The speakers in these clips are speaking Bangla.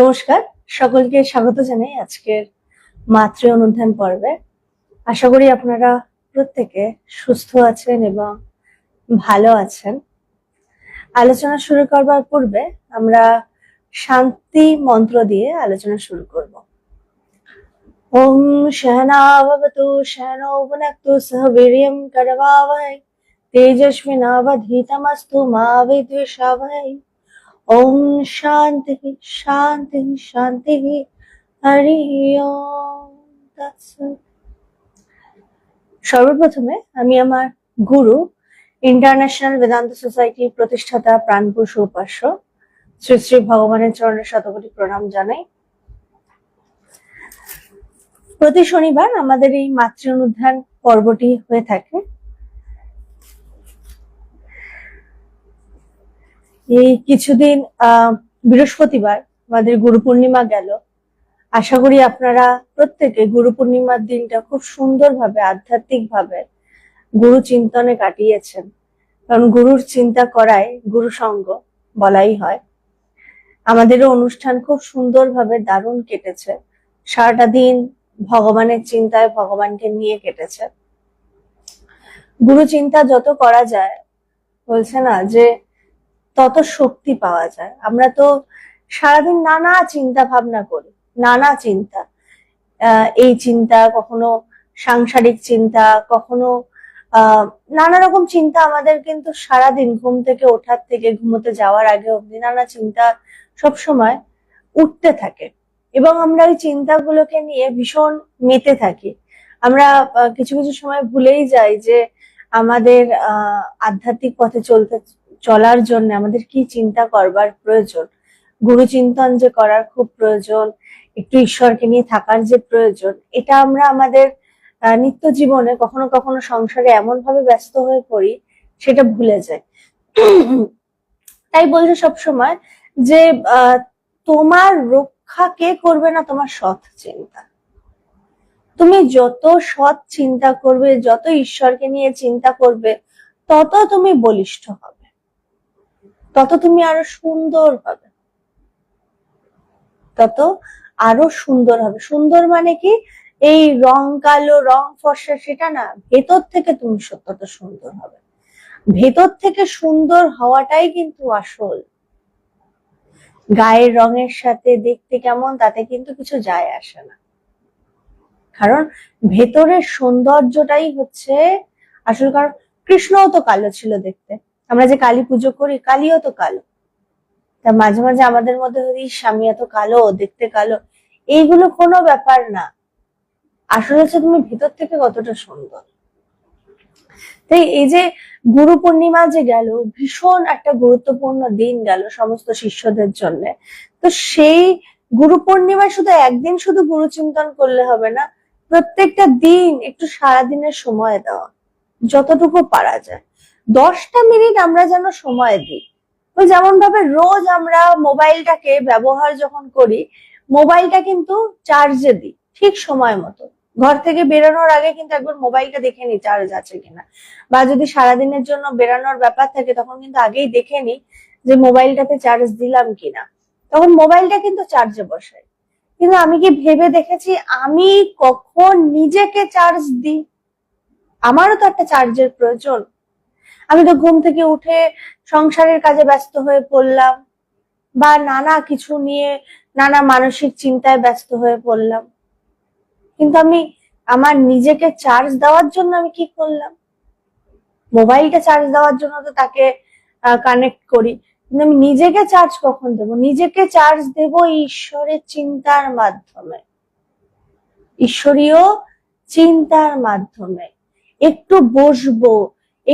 নমস্কার, সকলকে স্বাগত জানাই আজকের মাতৃ অনুধ্যান পর্বে। আশা করি আপনারা প্রত্যেকে সুস্থ আছেন এবং ভালো আছেন। আলোচনা শুরু করবার পূর্বে আমরা শান্তি মন্ত্র দিয়ে আলোচনা শুরু করব। ওম সহনাভবতু সহনৌ ভুনক্তু সহ বীর্যং করবাবহৈ তেজস্বিনাবধীতমস্তু মা বিদ্বিষাবহৈ ওম শান্তি শান্তি শান্তি, হরি। সর্বপ্রথমে আমি আমার গুরু ইন্টারন্যাশনাল বেদান্ত সোসাইটির প্রতিষ্ঠাতা প্রাণপুরুষ উপাস্য, শ্রী শ্রী ভগবানের চরণে শতকোটি প্রণাম জানাই প্রতি শনিবার আমাদের এই মাতৃ অনুধ্যান পর্বটি হয়ে থাকে এই কিছুদিন বৃহস্পতিবার আমাদের গুরু পূর্ণিমা গেল। আশা করি আপনারা প্রত্যেকে গুরু পূর্ণিমার দিনটা খুব সুন্দরভাবে আধ্যাত্মিক ভাবে গুরু চিন্তনে কাটিয়েছেন। কারণ গুরুর চিন্তা করায় গুরু সঙ্গ বলাই হয়। আমাদেরও অনুষ্ঠান খুব সুন্দরভাবে দারুণ কেটেছে। সারাটা দিন ভগবানের চিন্তায় ভগবানকে নিয়ে কেটেছে। গুরু চিন্তা যত করা যায়, বলছে না যে তত শক্তি পাওয়া যায়। আমরা তো সারাদিন নানা চিন্তা ভাবনা করি, নানা চিন্তা। এই চিন্তা, কখনো সাংসারিক চিন্তা, কখনো নানা রকম চিন্তা আমাদের কিন্তু সারাদিন ঘুম থেকে ওঠার থেকে ঘুমোতে যাওয়ার আগে অবধি নানা চিন্তা সব সময় উঠতে থাকে। এবং আমরা ওই চিন্তাগুলোকে নিয়ে ভীষণ মেতে থাকি। আমরা কিছু কিছু সময় ভুলেই যাই যে আমাদের আধ্যাত্মিক পথে চলতে চলার জন্য আমাদের কি চিন্তা করবার প্রয়োজন? গুরু চিন্তন যে করার খুব প্রয়োজন, একটু ঈশ্বরকে নিয়ে থাকার যে প্রয়োজন, এটা আমরা আমাদের নিত্য জীবনে কখনো কখনো সংসারে এমন ভাবে ব্যস্ত হয়ে পড়ি, সেটা ভুলে যায় তাই বলছে সবসময় যে তোমার রক্ষা কে করবে না তোমার সৎ চিন্তা? তুমি যত সৎ চিন্তা করবে, যত ঈশ্বরকে নিয়ে চিন্তা করবে, তত তুমি বলিষ্ঠ হবে। তত তুমি আরও সুন্দর হবে। তত আরও সুন্দর হবে। সুন্দর মানে কি? এই রং কালো, রং ফর্সা সেটা না, ভেতর থেকে তুমি তত সুন্দর হবে। ভেতর থেকে সুন্দর হওয়াটাই কিন্তু আসল। গায়ের রঙের সাথে দেখতে কেমন, তাতে কিন্তু কিছু যায় আসে না। কারণ ভেতরের সৌন্দর্যটাই হচ্ছে আসল, কারণ কৃষ্ণও তো কালো ছিল দেখতে। আমরা যে কালী পুজো করি কালীও তো কালো। তা মাঝে মাঝে আমাদের মধ্যে "ইস, আমি এত কালো দেখতে কালো এইগুলো কোনো ব্যাপার না। আসলে হচ্ছে তুমি ভিতর থেকে কতটা সুন্দর। তাই এই যে গুরু পূর্ণিমা যে গেল ভীষণ একটা গুরুত্বপূর্ণ দিন গেল সমস্ত শিষ্যদের জন্য। তো সেই গুরু পূর্ণিমায় শুধু একদিন শুধু গুরু চিন্তন করলে হবে না প্রত্যেকটা দিন একটু সারাদিনের সময় দেওয়া যতটুকু পারা যায়। দশটা মিনিট আমরা যেন সময় দিই। তো যেমন ভাবে রোজ আমরা মোবাইলটাকে ব্যবহার যখন করি, মোবাইলটা কিন্তু চার্জে দিই, ঠিক সময় মতো। ঘর থেকে বেরোনোর আগে কিন্তু একবার মোবাইলটা দেখে নি চার্জ আছে কিনা। বা যদি সারাদিনের জন্য বেরানোর ব্যাপার থাকে, তখন কিন্তু আগেই দেখে নি যে মোবাইলটাতে চার্জ দিলাম কিনা। তখন মোবাইলটা কিন্তু চার্জে বসাই কিন্তু আমি কি ভেবে দেখেছি, আমি কখন নিজেকে চার্জ দিই? আমারও তো একটা চার্জের প্রয়োজন। আমি তো ঘুম থেকে উঠে সংসারের কাজে ব্যস্ত হয়ে পড়লাম বা নানা কিছু নিয়ে নানা মানসিক চিন্তায় ব্যস্ত হয়ে পড়লাম। কিন্তু আমি আমার নিজেকে চার্জ দেওয়ার জন্য আমি কি করলাম? মোবাইলটা চার্জ দেওয়ার জন্য তো তাকে কানেক্ট করি। কিন্তু আমি নিজেকে চার্জ কখন দেব? নিজেকে চার্জ দেব ঈশ্বরের চিন্তার মাধ্যমে। ঈশ্বরীয় চিন্তার মাধ্যমে। একটু বসবো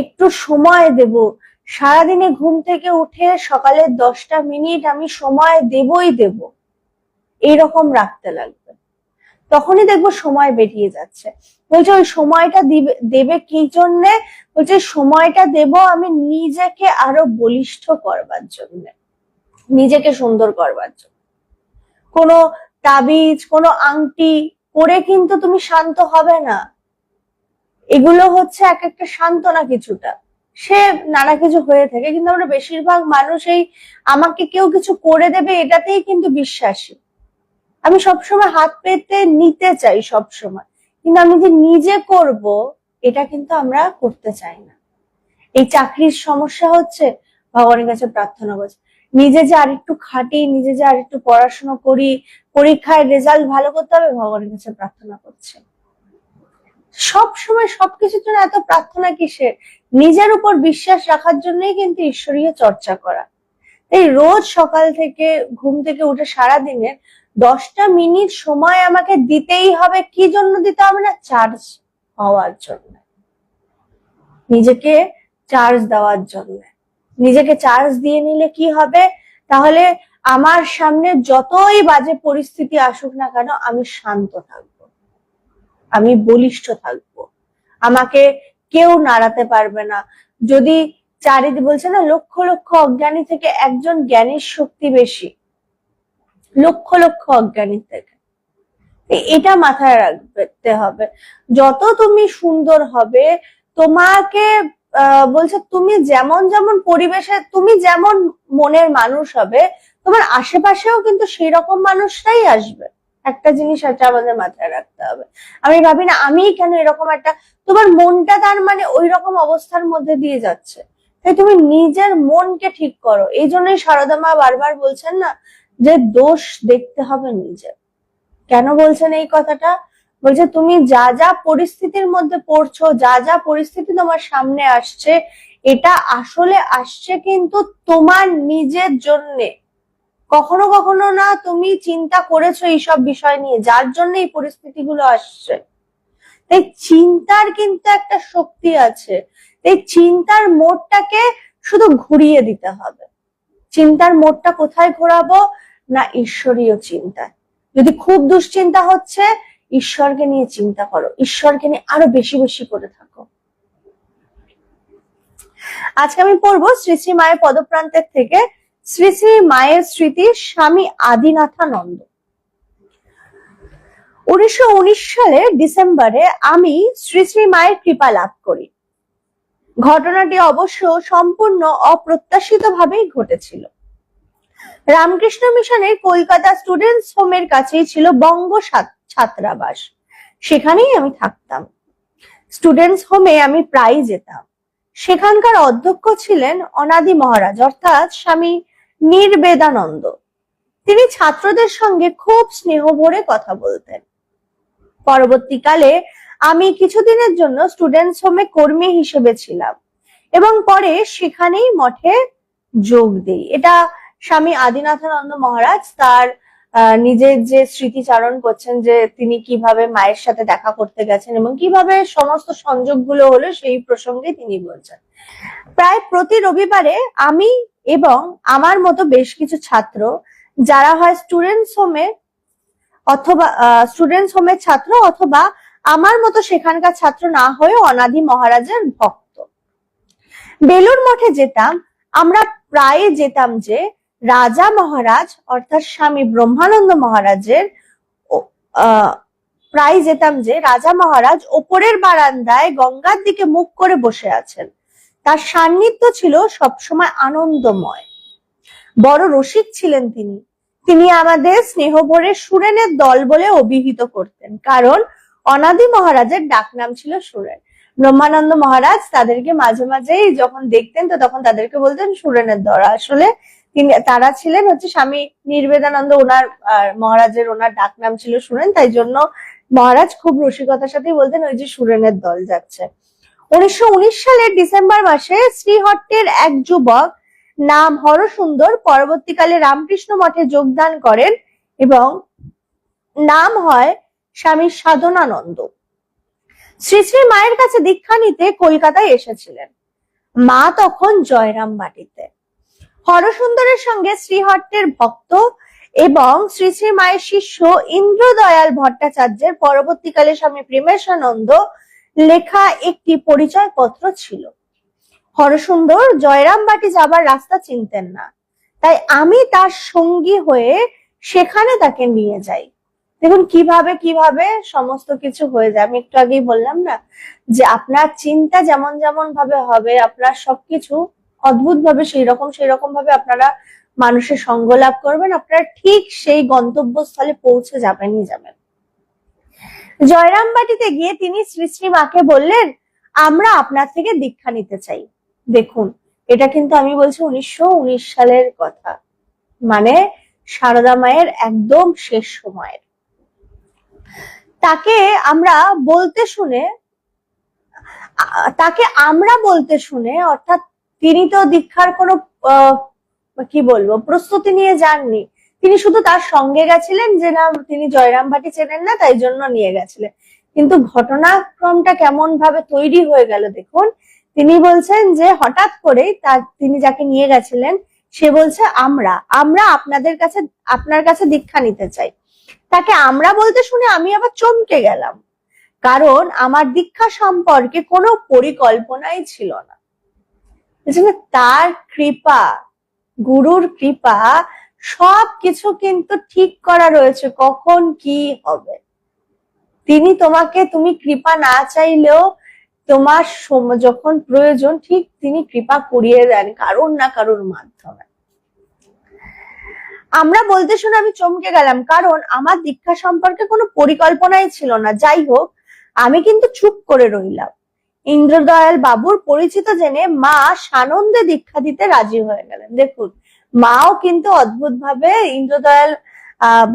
একটু সময় দেব। সারাদিনে ঘুম থেকে উঠে সকালের দশটা মিনিট আমি সময় দেবই দেব। এইরকম রাখতে লাগবে। তখনই দেখব সময় বেরিয়ে যাচ্ছে। বলছে, ওই সময়টা দিবে, দেবে কি জন্যে? বলছে, সময়টা দেব আমি নিজেকে আরও বলিষ্ঠ করবার জন্য। নিজেকে সুন্দর করবার জন্য। কোনো তাবিজ, কোনো আংটি পরে কিন্তু তুমি শান্ত হবে না। এগুলো হচ্ছে এক একটা সান্ত্বনা কিছুটা। সে নানা কিছু হয়ে থাকে, কিন্তু আমরা বেশিরভাগ মানুষ এই আমাকে কেউ কিছু করে দেবে এটাতেই কিন্তু বিশ্বাসী। আমি সবসময় হাত পেতে নিতে চাই সবসময়, কিন্তু আমি যে নিজে করব, এটা কিন্তু আমরা করতে চাই না। এই চাকরির সমস্যা হচ্ছে, ভগবানের কাছে প্রার্থনা করছে, নিজে যে আর একটু খাটি, নিজে যে আর একটু পড়াশোনা করি, পরীক্ষায় রেজাল্ট ভালো করতে হবে, ভগবানের কাছে প্রার্থনা করছে। সব সময় সবকিছুর জন্য এত প্রার্থনা কিসের? নিজের উপর বিশ্বাস রাখার জন্যই কিন্তু ঈশ্বরীয় চর্চা করা। এই রোজ সকাল থেকে ঘুম থেকে উঠে সারা দিনের দশটা মিনিট সময় আমাকে দিতেই হবে, কি জন্য দিতে হবে না? চার্জ হওয়ার জন্য। নিজেকে চার্জ দেওয়ার জন্য। নিজেকে চার্জ দিয়ে নিলে কি হবে? তাহলে আমার সামনে যতই বাজে পরিস্থিতি আসুক না কেন, আমি শান্ত থাকব। আমি বলিষ্ঠ থাকব। আমাকে কেউ নাড়াতে পারবে না। যদি চারিদিকে বলছে না, লক্ষ লক্ষ অজ্ঞানী থেকে একজন জ্ঞানীর শক্তি বেশি। লক্ষ লক্ষ অজ্ঞানী থেকে। এটা মাথায় রাখতে হবে। যত তুমি সুন্দর হবে, তোমাকে বলছে তুমি যেমন যেমন পরিবেশে, তুমি যেমন মনের মানুষ হবে, তোমার আশেপাশেও কিন্তু সেই রকম মানুষরাই আসবে। একটা জিনিস এটা আমাদের মাথায় রাখতে হবে। আমি ভাবি না আমি কেন এরকম একটা, তোমার মনটা তার মানে ওই রকম অবস্থার মধ্যে দিয়ে যাচ্ছে। তাই তুমি নিজের মনকে ঠিক করো। এই জন্যই সারদা মা বারবার বলছেন না যে দোষ দেখতে হবে নিজে। কেন বলছেন এই কথাটা? বলছে, তুমি যা যা পরিস্থিতির মধ্যে পড়ছো, যা যা পরিস্থিতি তোমার সামনে আসছে, এটা আসলে আসছে কিন্তু তোমার নিজের জন্যে। কখনো কখনো না তুমি চিন্তা করেছ এইসব বিষয় নিয়ে, যার জন্য এই পরিস্থিতিগুলো আসছে। তাই চিন্তার কিন্তু একটা শক্তি আছে। এই চিন্তার মোড়টাকে শুধু ঘুরিয়ে দিতে হবে। চিন্তার মোড়টা কোথায় ঘোরাবো? না ঈশ্বরীয় চিন্তা যদি খুব দুশ্চিন্তা হচ্ছে, ঈশ্বরকে নিয়ে চিন্তা করো। ঈশ্বরকে নিয়ে আরও বেশি বেশি করে থাকো। আজকে আমি পড়ব শ্রী শ্রী মায়ের পদপ্রান্তের থেকে শ্রী শ্রী মায়ের স্মৃতি স্বামী আদিনাথানন্দ। উনিশশো উনিশ সালে ডিসেম্বরে আমি শ্রী শ্রী মায়ের কৃপা লাভ করি। ঘটনাটি অবশ্য সম্পূর্ণ অপ্রত্যাশিত ভাবেই ঘটেছিল। রামকৃষ্ণ মিশনের কলকাতা স্টুডেন্টস হোমের কাছেই ছিল বঙ্গ ছাত্রাবাস। সেখানেই আমি থাকতাম। স্টুডেন্টস হোমে আমি প্রায়ই যেতাম। সেখানকার অধ্যক্ষ ছিলেন অনাদি মহারাজ, অর্থাৎ স্বামী নির্বেদানন্দ। তিনি ছাত্রদের সঙ্গে খুব স্নেহ ভরে কথা বলতেন। পরবর্তীকালে আমি কিছুদিনের জন্য স্টুডেন্টস হোমে কর্মী হিসেবে ছিলাম এবং পরে সেখানেই মঠে যোগ দিই। এটা স্বামী আদিনাথানন্দ মহারাজ তার নিজের যে স্মৃতিচারণ করছেন যে তিনি কীভাবে মায়ের সাথে দেখা করতে গেছেন এবং কীভাবে সমস্ত সংযোগগুলো হলো সেই প্রসঙ্গে তিনি বলছেন। প্রায় প্রতি রবিবারে আমি এবং আমার মতো বেশ কিছু ছাত্র, যারা হয় স্টুডেন্টস হোমে অথবা স্টুডেন্টস হোমের ছাত্র অথবা আমার মতো সেখানকার ছাত্র না হয়ে অনাদি মহারাজের ভক্ত। বেলুর মঠে যেতাম, আমরা প্রায় যেতাম যে রাজা মহারাজ, অর্থাৎ স্বামী ব্রহ্মানন্দ মহারাজের প্রায় যেতাম যে, রাজা মহারাজ ওপরের বারান্দায় গঙ্গার দিকে মুখ করে বসে আছেন। তার সান্নিধ্য ছিল সবসময় আনন্দময়। বড় রসিক ছিলেন তিনি। তিনি আমাদের স্নেহভরে সুরেনের দল বলে অভিহিত করতেন, কারণ অনাদি মহারাজের ডাক নাম ছিল সুরেন। ব্রহ্মানন্দ মহারাজ তাদেরকে মাঝে মাঝেই যখন দেখতেন, তো তখন তাদেরকে বলতেন, সুরেনের দল। আসলে তিনি, তারা ছিলেন হচ্ছে স্বামী নির্বেদানন্দ, ওনার মহারাজের ওনার ডাকনাম ছিল সুরেন, তাই জন্য মহারাজ খুব রসিকতার সাথেই বলতেন ওই যে সুরেনের দল যাচ্ছে। উনিশশো উনিশ সালের ডিসেম্বর মাসে শ্রীহট্টের এক যুবক নাম হরসুন্দর পরবর্তীকালে রামকৃষ্ণ মঠে যোগদান করেন এবং নাম হয় স্বামী সাধনানন্দ। শ্রী শ্রী মায়ের কাছে দীক্ষা নিতে কলকাতায় এসেছিলেন। মা তখন জয়রাম বাটিতে হরসুন্দরের সঙ্গে শ্রীহট্টের ভক্ত এবং শ্রী শ্রী মায়ের শিষ্য ইন্দ্রদয়াল ভট্টাচার্যের পরবর্তীকালে স্বামী প্রেমেশানন্দ লেখা একটি পরিচয় পত্র ছিল। হরসুন্দর জয়রামবাটি যাবার রাস্তা চিনতেন না। তাই আমি তার সঙ্গী হয়ে সেখানে তাকে নিয়ে যাই। দেখুন, কীভাবে কীভাবে সমস্ত কিছু হয়ে যায়। আমি একটু আগেই বললাম না যে আপনার চিন্তা যেমন যেমন ভাবে হবে, আপনার সবকিছু অদ্ভুত ভাবে সেই রকম সেই রকম ভাবে আপনারা মানুষের সঙ্গ লাভ করবেন, আপনারা ঠিক সেই গন্তব্যস্থলে পৌঁছে যাবেনই যাবেন। জয়রামবাটিতে গিয়ে তিনি শ্রী শ্রী মাকে বললেন, আমরা আপনার থেকে দীক্ষা নিতে চাই। দেখুন, এটা কিন্তু আমি বলছি উনিশশো উনিশ সালের কথা। মানে সারদা মায়ের একদম শেষ সময়ের। তাকে আমরা বলতে শুনে তাকে আমরা বলতে শুনে, অর্থাৎ তিনি তো দীক্ষার কোনো কি বলব, প্রস্তুতি নিয়ে যাননি। তিনি শুধু তার সঙ্গে গেছিলেন যে না, তিনি জয়রাম ভাটি চেনেন না, তাই জন্য নিয়ে গেছিলেন। কিন্তু ঘটনাক্রমটা কেমন ভাবে তৈরি হয়ে গেল দেখুন, তিনি বলছেন যে হঠাৎ করেই তার, তিনি যাকে নিয়ে গেছিলেন, সে বলছে, আমরা আমরা আপনাদের কাছে, আপনার কাছে দীক্ষা নিতে চাই। তাকে আমরা বলতে শুনে আমি আবার চমকে গেলাম। কারণ আমার দীক্ষা সম্পর্কে কোনো পরিকল্পনাই ছিল না। বুঝলেন? তার কৃপা, গুরুর কৃপা সব কিছু কিন্তু ঠিক করা রয়েছে, কখন কি হবে। তিনি তোমাকে, তুমি কৃপা না চাইলেও তোমার যখন প্রয়োজন, ঠিক তিনি কৃপা করিয়ে দেন, কারোর না কারোর মাধ্যমে। আমরা বলতে শুনে আমি চমকে গেলাম, কারণ আমার দীক্ষা সম্পর্কে কোনো পরিকল্পনাই ছিল না। যাই হোক, আমি কিন্তু চুপ করে রইলাম। ইন্দ্রদয়াল বাবুর পরিচিত জেনে মা সানন্দে দীক্ষা দিতে রাজি হয়ে গেলেন। দেখুন, মাও কিন্তু অদ্ভুত ভাবে ইন্দ্রদয়াল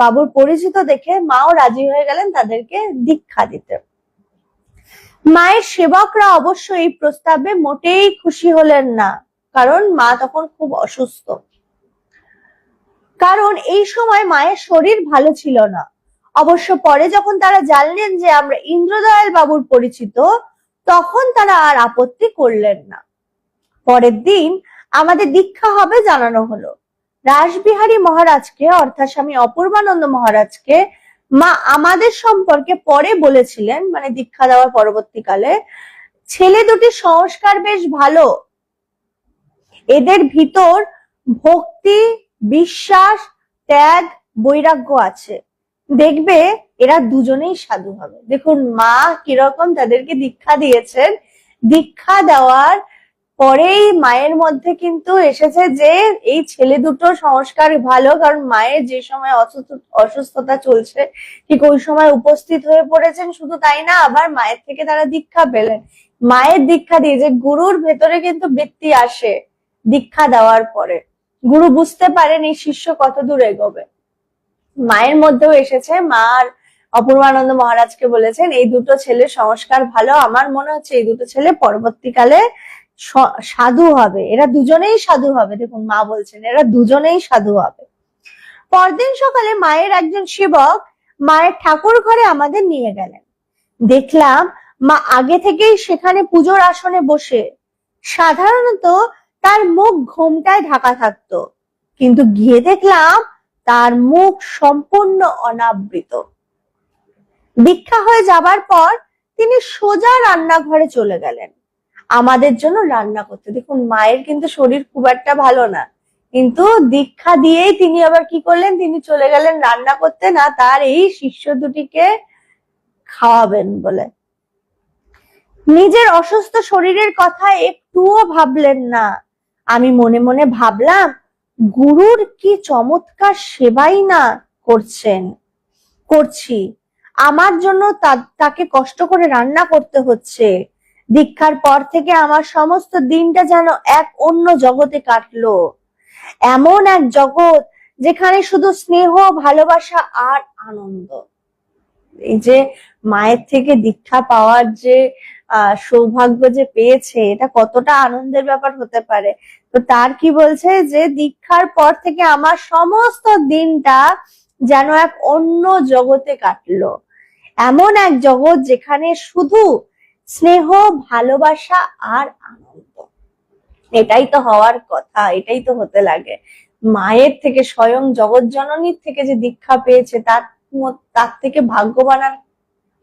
বাবুর পরিচিত দেখে মাও রাজি হয়ে গেলেন তাদেরকে দীক্ষা দিতে। মায়ের সেবকরা অবশ্য এই প্রস্তাবে মোটেই খুশি হলেন না, কারণ মা তখন খুব অসুস্থ। কারণ এই সময় মায়ের শরীর ভালো ছিল না। অবশ্য পরে যখন তারা জানলেন যে আমরা ইন্দ্রদয়াল বাবুর পরিচিত তখন তারা আর আপত্তি করলেন না। পরের দিন আমাদের দীক্ষা হবে জানানো হলো। রাসবিহারী মহারাজকে, অর্থাৎ স্বামী অপূর্বানন্দ মহারাজকে মা আমাদের সম্পর্কে পরে বলেছিলেন মানে দীক্ষা দেওয়ার পরবর্তীকালে, ছেলে দুটি সংস্কার বেশ ভালো। এদের ভিতর ভক্তি, বিশ্বাস, ত্যাগ, বৈরাগ্য আছে। দেখবে এরা দুজনেই সাধু হবে। দেখুন, মা কীরকম তাদেরকে দীক্ষা দিয়েছেন। দীক্ষা দেওয়ার পরেই মায়ের মধ্যে কিন্তু এসেছে যে এই ছেলে দুটো সংস্কার ভালো, কারণ মায়ের যে সময় অসুস্থ- অসুস্থতা চলছে, ঠিক ওই সময় উপস্থিত হয়ে পড়েছেন, শুধু তাই না, আবার মায়ের থেকে তারা দীক্ষা পেলেন। মায়ের দীক্ষা দিয়ে যে গুরুর ভেতরে কিন্তু বৃত্তি আসে দীক্ষা দেওয়ার পরে। গুরু বুঝতে পারেন এই শিষ্য কত দূর এগোবে। মায়ের মধ্যেও এসেছে। মা আর অপূর্বানন্দ মহারাজকে বলেছেন, এই দুটো ছেলে সংস্কার ভালো। আমার মনে হচ্ছে এই দুটো ছেলে পরবর্তীকালে সাধু হবে। এরা দুজনেই সাধু হবে। দেখুন, মা বলছেন, এরা দুজনেই সাধু হবে। পরদিন সকালে মায়ের একজন সেবক মায়ের ঠাকুর ঘরে আমাদের নিয়ে গেলেন। দেখলাম মা আগে থেকেই সেখানে পুজোর আসনে বসে। সাধারণত তার মুখ ঘোমটায় ঢাকা থাকতো। কিন্তু গিয়ে দেখলাম তার মুখ সম্পূর্ণ অনাবৃত। দীক্ষা হয়ে যাবার পর তিনি সোজা রান্নাঘরে চলে গেলেন। আমাদের জন্য রান্না করতে। দেখুন, মায়ের কিন্তু শরীর খুব একটা ভালো না। কিন্তু দীক্ষা দিয়েই তিনি আবার কি করলেন? তিনি চলে গেলেন রান্না করতে। না, তার এই শিষ্য দুটিকে খাওয়াবেন বলে। নিজের অসুস্থ শরীরের কথা একটুও ভাবলেন না। আমি মনে মনে ভাবলাম গুরুর কি চমৎকার সেবাই না করছেন? করছি। আমার জন্য তাকে কষ্ট করে রান্না করতে হচ্ছে। দীক্ষার পর থেকে আমার সমস্ত দিনটা যেন এক অন্য জগতে কাটলো। এমন এক জগৎ যেখানে শুধু স্নেহ, ভালোবাসা আর আনন্দ। এই যে মায়ের থেকে দীক্ষা পাওয়ার যে সৌভাগ্য যে পেয়েছে, এটা কতটা আনন্দের ব্যাপার হতে পারে। তো তার কি বলছে যে, দীক্ষার পর থেকে আমার সমস্ত দিনটা যেন এক অন্য জগতে কাটলো। এমন এক জগৎ যেখানে শুধু স্নেহ, ভালোবাসা আর আনন্দ। এটাই তো হওয়ার কথা, এটাই তো হতে লাগে। মায়ের থেকে স্বয়ং জগৎ জননীর থেকে যে দীক্ষা পেয়েছে, তার তার থেকে ভাগ্যবান আর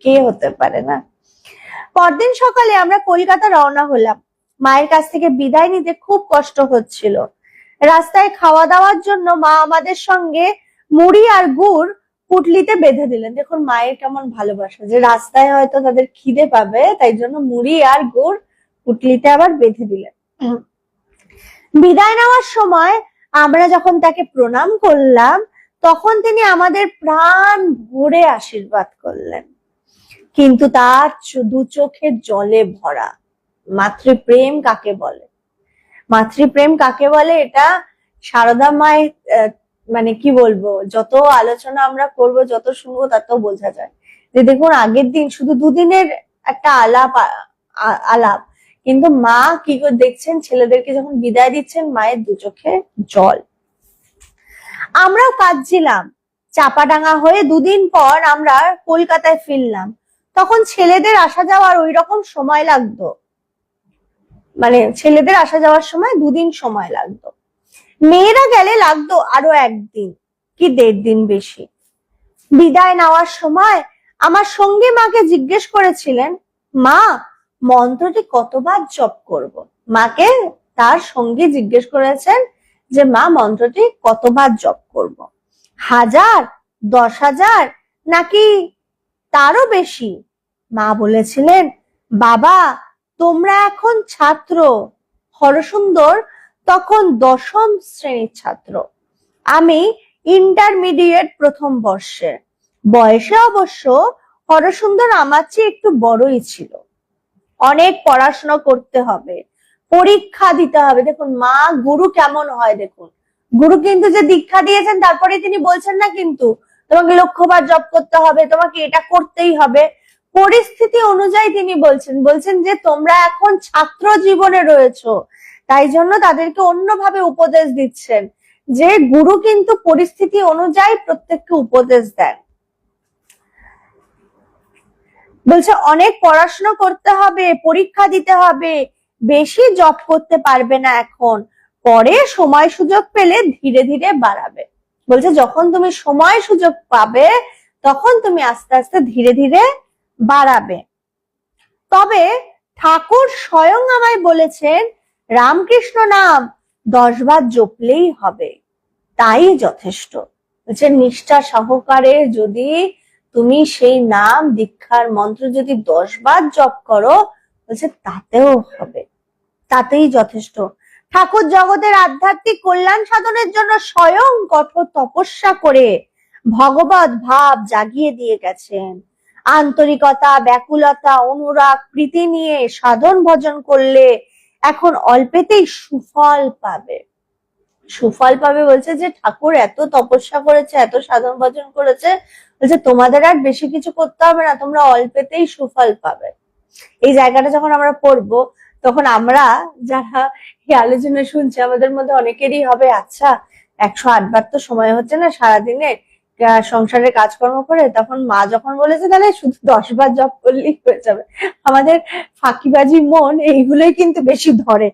কে হতে পারে না? পরদিন সকালে আমরা কলকাতা রওনা হলাম। মায়ের কাছ থেকে বিদায় নিতে খুব কষ্ট হচ্ছিল। রাস্তায় খাওয়া দাওয়ার জন্য মা আমাদের সঙ্গে মুড়ি আর গুড় পুটলিতে বেঁধে দিলেন। দেখুন, মায়ের কেমন ভালোবাসা যে রাস্তায় হয়তো তাদের খিদে পাবে, তাই জন্য মুড়ি আর গুড় পুটলিতে আবার বেঁধে দিলেন। বিদায় নেওয়ার সময় আমরা যখন তাকে প্রণাম করলাম, তখন তিনি আমাদের প্রাণ ভরে আশীর্বাদ করলেন। কিন্তু তার দু চোখে জলে ভরা মাতৃপ্রেম কাকে বলে? মাতৃপ্রেম কাকে বলে? এটা সারদা মায়ের মানে কি বলব, যত আলোচনা আমরা করব, যত শুনব তত বোঝা যায়। যে দেখুন, আগের দিন শুধু দুদিনের একটা আলাপ আলাপ, কিন্তু মা কি করে, দেখছেন, ছেলেদেরকে যখন বিদায় দিচ্ছেন, মায়ের দু চোখে জল। আমরাও কাঁদছিলাম, চাপাডাঙ্গা হয়ে দুদিন পর আমরা কলকাতায় ফিরলাম। তখন ছেলেদের আসা যাওয়ার ওই রকম সময় লাগতো। মানে ছেলেদের আসা যাওয়ার সময় দুদিন সময় লাগতো। মেয়েরা গেলে লাগতো আরও একদিন কি দেড় দিন বেশি। বিদায় নেওয়ার সময় আমার সঙ্গী মাকে জিজ্ঞেস করেছিলেন, মা, মন্ত্রটি কতবার জপ করব? মাকে তার সঙ্গী জিজ্ঞেস করেছেন যে, মা, মন্ত্রটি কতবার জপ করব? হাজার, দশ হাজার, নাকি তারও বেশি? মা বলেছিলেন, বাবা তোমরা এখন ছাত্র, হরসুন্দর, তখন দশম শ্রেণির ছাত্র। আমি ইন্টারমিডিয়েট প্রথম বর্ষে। বয়সে অবশ্য হরসুন্দর আমার চেয়ে একটু বড়ই ছিল। অনেক পড়াশোনা করতে হবে, পরীক্ষা দিতে হবে। দেখুন, মা, গুরু কেমন হয় দেখুন। গুরু কিন্তু যে দীক্ষা দিয়েছেন তারপরে তিনি বলছেন না কিন্তু, তোমাকে লক্ষ্যবার জপ করতে হবে, তোমাকে এটা করতেই হবে। পরিস্থিতি অনুযায়ী তিনি বলছেন বলছেন যে তোমরা এখন ছাত্র জীবনে রয়েছো, তাই জন্য তাদেরকে অন্যভাবে উপদেশ দিচ্ছেন, যে গুরু কিন্তু পরিস্থিতি অনুযায়ী প্রত্যেককে উপদেশ দেন। বলছে, অনেক পড়াশোনা করতে হবে, পরীক্ষা দিতে হবে, বেশি জব করতে পারবে না এখন, পরে সময় সুযোগ পেলে ধীরে ধীরে বাড়াবে। বলছে, যখন তুমি সময় সুযোগ পাবে, তখন তুমি আস্তে আস্তে ধীরে ধীরে বাড়াবে। তবে ঠাকুর স্বয়ং আমায় বলেছেন, রামকৃষ্ণ নাম দশ বার জপলেই হবে। তাই যথেষ্ট। বলছে নিষ্ঠা সহকারে যদি তুমি সেই নাম দীক্ষার মন্ত্র যদি দশ বার জপ করো, বলছে তাতেও হবে। তাতেই যথেষ্ট। ঠাকুর জগতের আধ্যাত্মিক কল্যাণ সাধনের জন্য স্বয়ং কঠোর তপস্যা করে ভগবত ভাব জাগিয়ে দিয়ে গেছেন। আন্তরিকতা ব্যাকুলতা অনুরাগ প্রীতি নিয়ে সাধন ভজন করলে এখন অল্পেতেই সুফল পাবে। সুফল পাবে বলছে যে ঠাকুর এত তপস্যা করেছে এত সাধন ভজন করেছে বলছে তোমাদের আর বেশি কিছু করতে হবে না তোমরা অল্পেতেই সুফল পাবে। এই জায়গাটা যখন আমরা পড়ব তখন আমরা যারা এই আলোচনা শুনছি আমাদের মধ্যে অনেকেরই হবে আচ্ছা একশো আটবার তো সময় হচ্ছে না সারাদিনে আহ, সংসারের কাজকর্ম করে, তখন মা যখন বলেছে, তাহলে শুধু দশ বার জব করলেই হয়ে যাবে। আমাদের ফাঁকিবাজি মন এইগুলোই কিন্তু বেশি ধরে।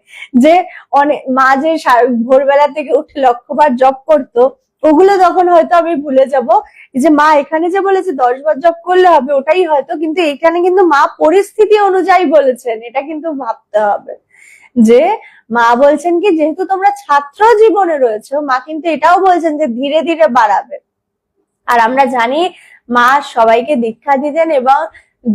যে অনেক মা যে ভোরবেলা থেকে উঠে লক্ষ্যবার জব করতো, ওগুলো তখন হয়তো আমি ভুলে যাব। যে মা এখানে যে বলেছে, দশ বার জব করলে হবে, ওটাই হয়তো, কিন্তু এখানে কিন্তু মা পরিস্থিতি অনুযায়ী বলেছেন। এটা কিন্তু ভাবতে হবে। যে মা বলছেন কি, যেহেতু তোমরা ছাত্র জীবনে রয়েছো, মা কিন্তু এটাও বলছেন যে ধীরে ধীরে বাড়াবে। আর আমরা জানি মা সবাইকে দীক্ষা দিতেন এবং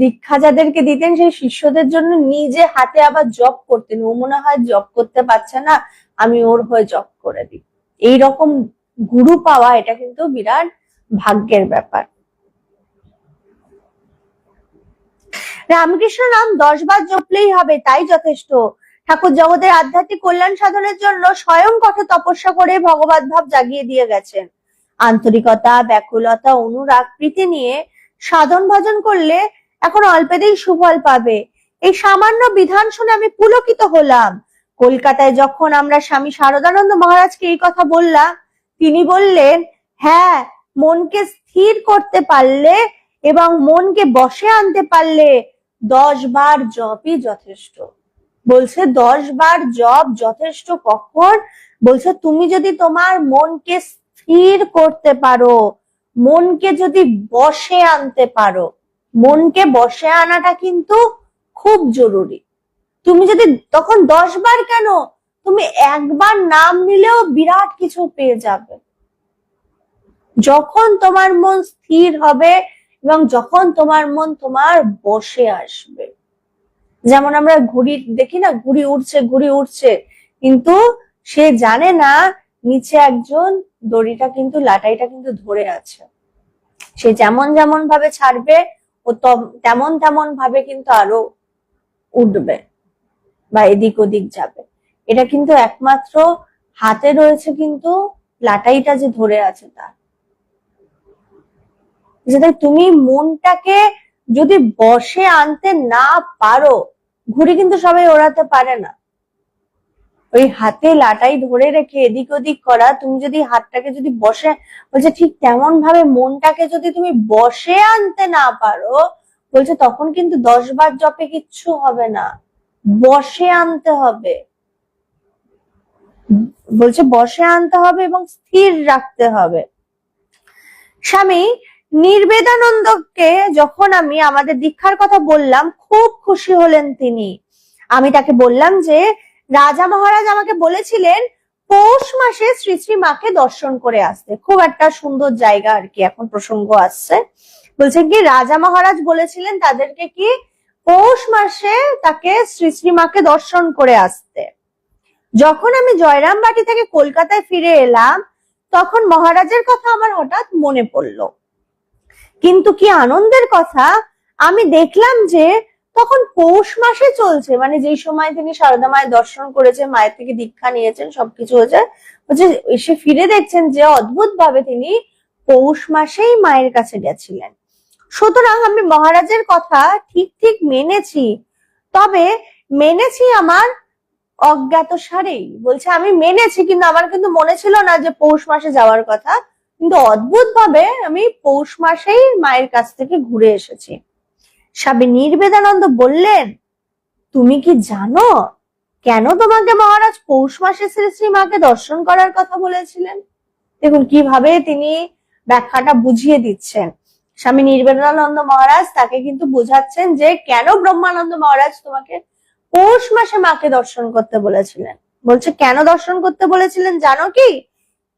দীক্ষা যাদেরকে দিতেন, সেই শিষ্যদের জন্য নিজে হাতে আবার জব করতেন। ও মনে হয় জব করতে পারছে না, আমি ওর হয়ে জব করে দিই। এইরকম গুরু পাওয়া এটা কিন্তু বিরাট ভাগ্যের ব্যাপার। রামকৃষ্ণ নাম দশ বার জপলেই হবে, তাই যথেষ্ট। ঠাকুর জগতের আধ্যাত্মিক কল্যাণ সাধনের জন্য স্বয়ং কঠোর তপস্যা করে ভগবত ভাব জাগিয়ে দিয়ে গেছেন। আন্তরিকতা, ব্যাকুলতা, অনুরাগ, প্রীতি নিয়ে সাধন ভজন করলে এখন অল্পেতেই সুফল পাবে। এই সামান্য বিধান শুনে আমি পুলকিত হলাম। কলকাতায় যখন আমরা স্বামী শারদানন্দ মহারাজকে এই কথা বললাম, তিনি বললেন হ্যাঁ মনকে স্থির করতে পারলে এবং মনকে বসে আনতে পারলে দশ বার জপই যথেষ্ট। বলছে, দশ বার জপ যথেষ্ট কখন? বলছে, তুমি যদি তোমার মনকে স্থির করতে পারো। মনকে যদি বসে আনতে পারো, মনকে বসে আনাটা কিন্তু খুব জরুরি। তুমি যদি তখন দশ বার কেন? তুমি একবার নাম নিলেও বিরাট কিছু পেয়ে যাবে। যখন তোমার মন স্থির হবে এবং যখন তোমার মন তোমার বসে আসবে। যেমন আমরা ঘুড়ি দেখি না, ঘুড়ি উঠছে ঘুড়ি উঠছে কিন্তু সে জানে না নিচে একজন, দড়িটা কিন্তু, লাটাইটা কিন্তু ধরে আছে। সে যেমন যেমন ভাবে ছাড়বে, ও তেমন তেমন ভাবে কিন্তু আরও উঠবে বা এদিক ওদিক যাবে। এটা কিন্তু একমাত্র হাতে রয়েছে কিন্তু লাটাইটা যে ধরে আছে তার। যেটা তুমি মনটাকে যদি বসে আনতে না পারো, ঘুড়ি কিন্তু সবাই ওড়াতে পারে না। ওই হাতে লাটাই ধরে রেখে এদিক ওদিক করা, তুমি যদি হাতটাকে যদি বসে, বলছে ঠিক তেমন ভাবে মনটাকে যদি তুমি বসে আনতে না পারো, বলছে তখন কিন্তু দশ বার জপে কিচ্ছু হবে না। বসে আনতে হবে। বলছে বসে আনতে হবে এবং স্থির রাখতে হবে। স্বামী নির্বেদানন্দকে যখন আমি আমাদের দীক্ষার কথা বললাম, খুব খুশি হলেন তিনি। আমি তাকে বললাম যে রাজা মহারাজ আমাকে বলেছিলেন, পৌষ মাসে শ্রী শ্রী মাকে দর্শন করে আসতে। খুব একটা সুন্দর জায়গা আর কি এখন প্রসঙ্গ আসছে। বলছে কি, রাজা মহারাজ বলেছিলেন তাদেরকে কি, পৌষ মাসে তাকে শ্রী শ্রী মাকে দর্শন করে আসতে। যখন আমি জয়রামবাটি থেকে কলকাতায় ফিরে এলাম, তখন মহারাজের কথা আমার হঠাৎ মনে পড়ল। কিন্তু কি আনন্দের কথা, আমি দেখলাম যে তখন পৌষ মাসে চলছে? মানে যেই সময় তিনি সারদা মায়ের দর্শন করেছে মায়ের থেকে দীক্ষা নিয়েছেন, সবকিছু হয়েছে, হচ্ছে এসে ফিরে দেখছেন যে অদ্ভুত ভাবে তিনি পৌষ মাসেই মায়ের কাছে গেছিলেন। সুতরাং আমি মহারাজের কথা ঠিক ঠিক মেনেছি, তবে মেনেছি আমার অজ্ঞাত সারেই। বলছে, আমি মেনেছি, কিন্তু আমার কিন্তু মনে ছিল না যে পৌষ মাসে যাওয়ার কথা, কিন্তু অদ্ভুত ভাবে আমি পৌষ মাসেই মায়ের কাছ থেকে ঘুরে এসেছি। স্বামী নির্বেদানন্দ বললেন, তুমি কি জানো কেন তোমাকে মহারাজ পৌষ মাসে শ্রী শ্রী মাকে দর্শন করার কথা বলেছিলেন? দেখুন, কীভাবে তিনি ব্যাখ্যাটা বুঝিয়ে দিচ্ছেন। স্বামী নির্বেদানন্দ মহারাজ তাকে কিন্তু বোঝাচ্ছেন যে কেন ব্রহ্মানন্দ মহারাজ তোমাকে পৌষ মাসে মাকে দর্শন করতে বলেছিলেন। বলছে, কেন দর্শন করতে বলেছিলেন জানো কি?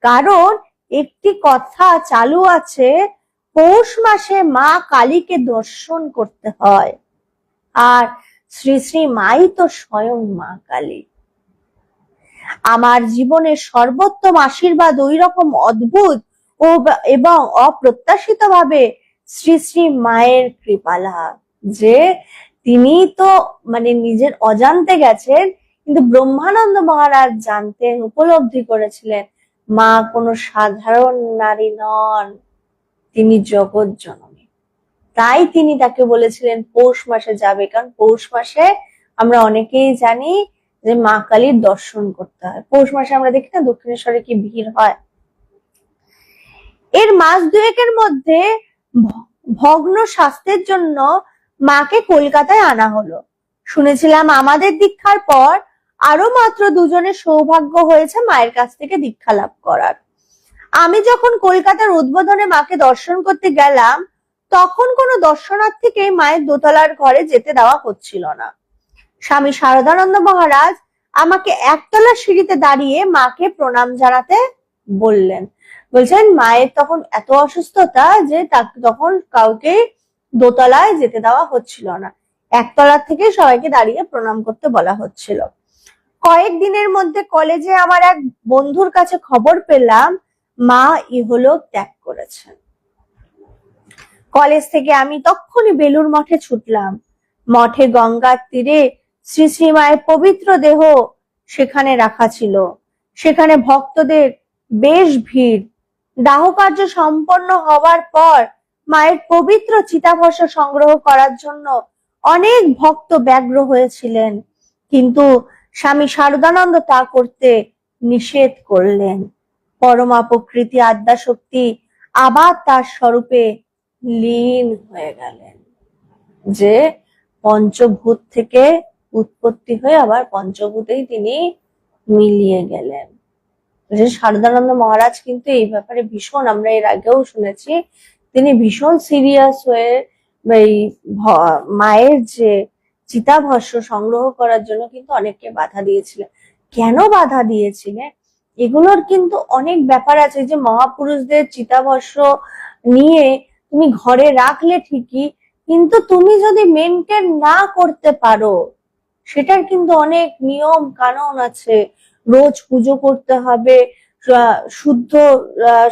কারণ একটি কথা চালু আছে পৌষ মাসে মা কালীকে দর্শন করতে হয়। আর শ্রী শ্রী মাই তো স্বয়ং মা কালী। আমার জীবনের সর্বোত্তম আশীর্বাদ ওই রকম অদ্ভুত ও এবং অপ্রত্যাশিত ভাবে শ্রী শ্রী মায়ের কৃপালা, যে তিনি তো মানে নিজের অজান্তে গেছেন, কিন্তু ব্রহ্মানন্দ মহারাজ জানতেন, উপলব্ধি করেছিলেন, মা কোনো সাধারণ নারী নন। তিনি জগৎ জননী। তাই তিনি তাকে বলেছিলেন, পৌষ মাসে যাবে। কারণ পৌষ মাসে আমরা অনেকেই জানি যে মা কালীর দর্শন করতে হয়। পৌষ মাসে আমরা দেখি না দক্ষিণেশ্বরে কি ভিড় হয়? এর মাস দুয়েকের মধ্যে ভগ্ন স্বাস্থ্যের জন্য মাকে কলকাতায় আনা হলো। শুনেছিলাম আমাদের দীক্ষার পর আরও মাত্র দুজনের সৌভাগ্য হয়েছে মায়ের কাছ থেকে দীক্ষা লাভ করার। আমি যখন কলকাতার উদ্বোধনে মাকে দর্শন করতে গেলাম, তখন কোনো দর্শনার্থীকে মায়ের দোতলার ঘরে যেতে দেওয়া হচ্ছিল না। স্বামী শারদানন্দ মহারাজ আমাকে একতলা সিঁড়িতে দাঁড়িয়ে মাকে প্রণাম জানাতে বললেন। বলছেন, মায়ের তখন এত অসুস্থতা যে তাকে তখন কাউকে দোতলায় যেতে দেওয়া হচ্ছিল না। একতলার থেকে সবাইকে দাঁড়িয়ে প্রণাম করতে বলা হচ্ছিল। কয়েক দিনের মধ্যে কলেজে আমার এক বন্ধুর কাছে খবর পেলাম মা ইহলোক ত্যাগ করেছেন। কলেজ থেকে আমি তক্ষুনি বেলুর মঠে ছুটলাম। মঠে গঙ্গার তীরে শ্রী শ্রী মায়ের পবিত্র দেহ সেখানে রাখা ছিল। সেখানে ভক্তদের বেশ ভিড়। দাহ কার্য সম্পন্ন হওয়ার পর মায়ের পবিত্র চিতাভস্য সংগ্রহ করার জন্য অনেক ভক্ত ব্যগ্র হয়েছিলেন। কিন্তু স্বামী শারদানন্দ তা করতে নিষেধ করলেন। পরমা প্রকৃতি আদ্যা শক্তি আবার তার স্বরূপে লীন হয়ে গেলেন। যে পঞ্চভূত থেকে উৎপত্তি হয়ে আবার পঞ্চভূতেই তিনি মিলিয়ে গেলেন। শারদানন্দ মহারাজ কিন্তু এই ব্যাপারে ভীষণ, আমরা এর আগেও শুনেছি, তিনি ভীষণ সিরিয়াস হয়ে এই মায়ের যে চিতাভস্য সংগ্রহ করার জন্য কিন্তু অনেককে বাধা দিয়েছিলেন। কেন বাধা দিয়েছিলেন? এগুলোর কিন্তু অনেক ব্যাপার আছে যে মহাপুরুষদের চিতাভস্য নিয়ে তুমি ঘরে রাখলে ঠিকই, কিন্তু তুমি যদি মেনটেন না করতে পারো, সেটার কিন্তু অনেক নিয়ম কানুন আছে। রোজ পুজো করতে হবে শুদ্ধ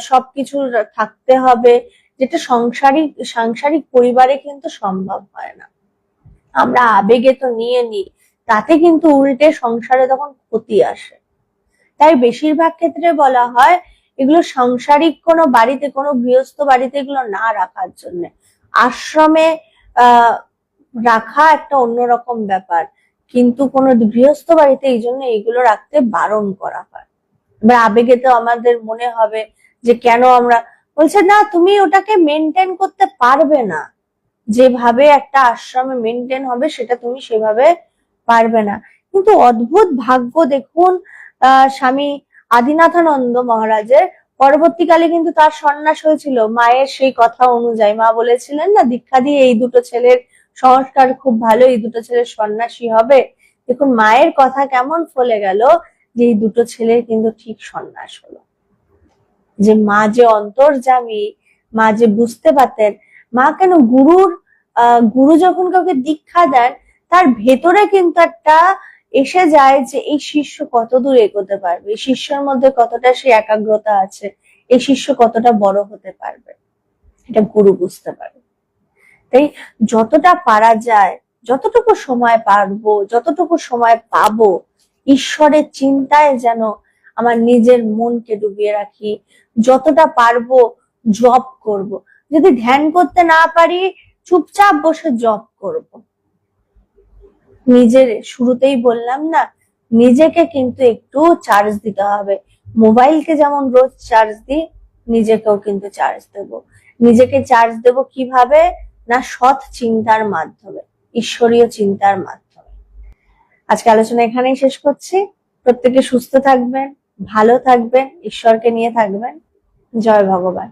সবকিছু থাকতে হবে, যেটা সংসারিক, সাংসারিক পরিবারে কিন্তু সম্ভব হয় না। আমরা আবেগে তো নিয়ে নিই, তাতে কিন্তু উল্টে সংসারে তখন ক্ষতি আসে। তাই বেশিরভাগ ক্ষেত্রে বলা হয় এগুলো সাংসারিক কোনো বাড়িতে, কোনো গৃহস্থ বাড়িতে এগুলো না রাখার জন্য। আশ্রমে রাখা একটা অন্যরকম ব্যাপার। কিন্তু কোনো গৃহস্থ বাড়িতে এই জন্য এগুলো রাখতে বারণ করা হয়। এবার আবেগে তো আমাদের মনে হবে যে কেন আমরা বলছে, না, তুমি ওটাকে মেনটেন করতে পারবে না। যেভাবে একটা আশ্রমে মেনটেন হবে সেটা তুমি সেভাবে পারবে না। কিন্তু অদ্ভুত ভাগ্য দেখুন স্বামী আদিনাথানন্দ মহারাজের। পরবর্তীকালে কিন্তু তার সন্ন্যাস হয়েছিল। মায়ের সেই কথা অনুযায়ী মা বলেছিলেন, না, দীক্ষা দিয়ে এই দুটো ছেলের সংস্কার খুব ভালো, এই দুটো ছেলের সন্ন্যাসী হবে। দেখুন, মায়ের কথা কেমন ফলে গেল যে এই দুটো ছেলের কিন্তু ঠিক সন্ন্যাস হলো। যে মা যে অন্তর্জামী মা যে বুঝতে পারতেন, মা কেন গুরুর গুরু যখন কাউকে দীক্ষা দেন, তার ভেতরে কিন্তু একটা এসে যায় যে এই শিষ্য কত দূর এগোতে পারবে শিষ্যের মধ্যে কতটা সে একাগ্রতা আছে এই শিষ্য কতটা বড় হতে পারবে এটা গুরু বুঝতে পারে তাই যতটা পারা যায়, যতটুকু সময় পারব, যতটুকু সময় পাবো, ঈশ্বরের চিন্তায় যেন আমার নিজের মনকে ডুবিয়ে রাখি, যতটা পারব জব করব। যদি ধ্যান করতে না পারি, চুপচাপ বসে জব করব। নিজের শুরুতেই বললাম না, নিজেকে কিন্তু একটু চার্জ দিতে হবে। মোবাইলকে যেমন রোজ চার্জ দিই, নিজেকেও কিন্তু চার্জ দেব। নিজেকে চার্জ দেব কীভাবে? না, সৎ চিন্তার মাধ্যমে, ঈশ্বরীয় চিন্তার মাধ্যমে। আজকে আলোচনা এখানেই শেষ করছি। প্রত্যেকে সুস্থ থাকবেন, ভালো থাকবেন, ঈশ্বরকে নিয়ে থাকবেন। জয় ভগবান।